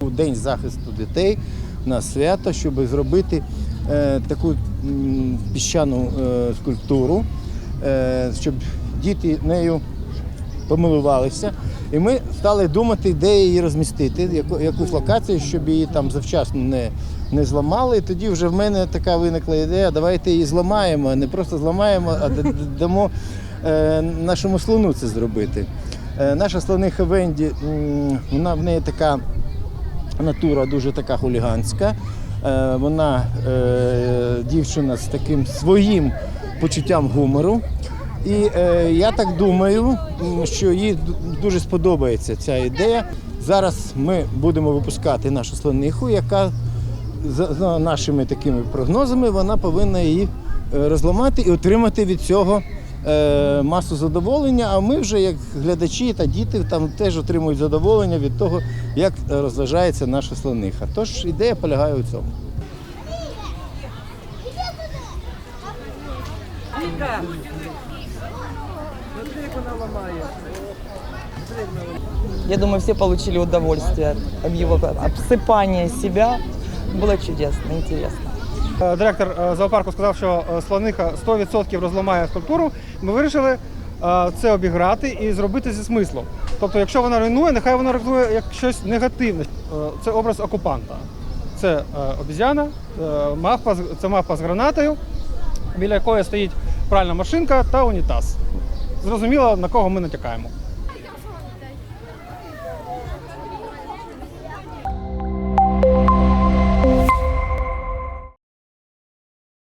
День захисту дітей на свято, щоб зробити е, таку піщану е, скульптуру, е, щоб діти нею помилувалися. І ми стали думати, де її розмістити, яку, якусь локацію, щоб її там завчасно не, не зламали. І тоді вже в мене така виникла ідея, давайте її зламаємо, не просто зламаємо, а дамо е, нашому слону це зробити. Е, наша слониха Венді, вона в неї така натура дуже така хуліганська. Е, Вона е, дівчина з таким своїм почуттям гумору. І я так думаю, що їй дуже сподобається ця ідея. Зараз ми будемо випускати нашу слониху, яка за, нашими такими прогнозами вона повинна її розламати і отримати від цього е, масу задоволення. А ми вже, як глядачі та діти, там теж отримують задоволення від того, як е, розважається наша слониха. Тож ідея полягає у цьому. Я думаю, все получили удовольствие от его обсыпания себя. Было чудесно, интересно. Е, Директор е, зоопарку сказав, що е, слониха 100% розламає скульптуру. Ми вирішили це обіграти і зробити зі смислом. Тобто, якщо вона руйнує, нехай вона руйнує як щось негативне. Це образ окупанта. Це обіз'яна, мавпа, це мавпа з гранатою, біля якої стоїть пральна машинка та унітаз. Зрозуміло, на кого ми натякаємо.